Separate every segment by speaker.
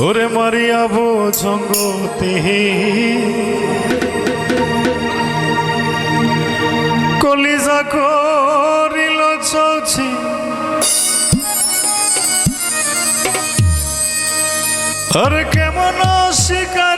Speaker 1: ওরে মারিয়া জঙ্গতে কলিজা করিল চৌছি আর কেমন শিকারি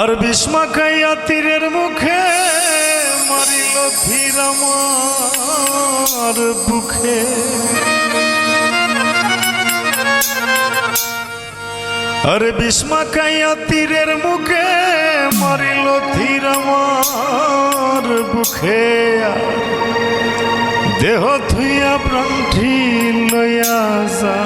Speaker 1: আর বিস্মা খাইয়া তীরের মুখে মারিল ধীর আমার বুকে। আরে বিস্মা খাইয়া তীরের মুখে মারিল ধীর আমার বুকে। দেহ ধুইয়া প্রাণঠি লইয়া যা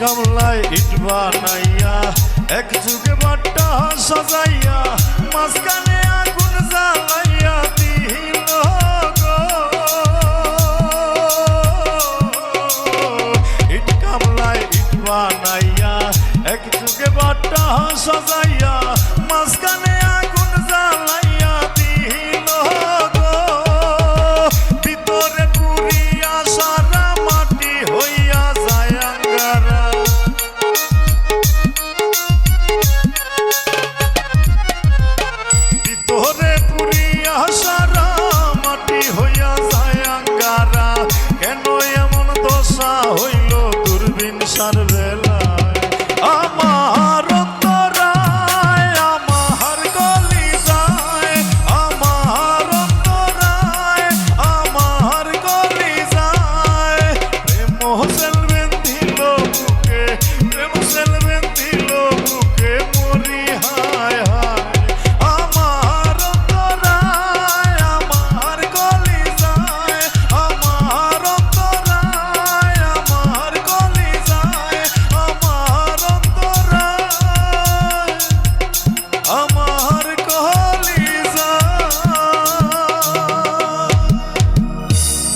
Speaker 1: ইট কামলায় ইট বানাইয়া এক যুগে বাট্টা সাজাইয়া মাঝখানে আগুন জ্বালাইয়া দিল হোসেন